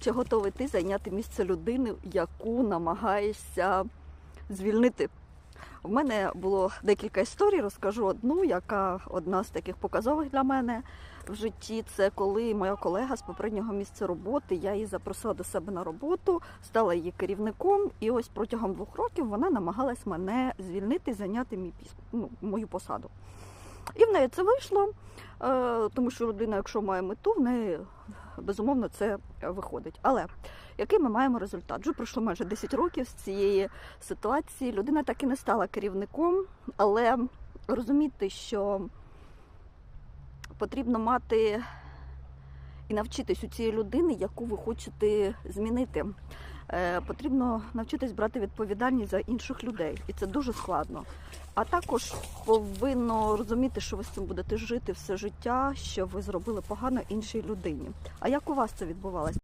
Чи готовий ти зайняти місце людини, яку намагаєшся звільнити? У мене було декілька історій. Розкажу одну, яка одна з таких показових для мене в житті. Це коли моя колега з попереднього місця роботи, я її запросила до себе на роботу, стала її керівником, і ось протягом двох років вона намагалась мене звільнити, зайняти мій ну, мою посаду. І в неї це вийшло, е, тому що людина, якщо має мету, в неї безумовно це виходить. Але який ми маємо результат? Вже пройшло майже 10 років з цієї ситуації. Людина так і не стала керівником, але розуміти, що потрібно мати і навчитись у цієї людини, яку ви хочете змінити. Е, Потрібно навчитись брати відповідальність за інших людей, і це дуже складно. А також повинно розуміти, що ви з цим будете жити все життя, що ви зробили погано іншій людині. А як у вас це відбувалося?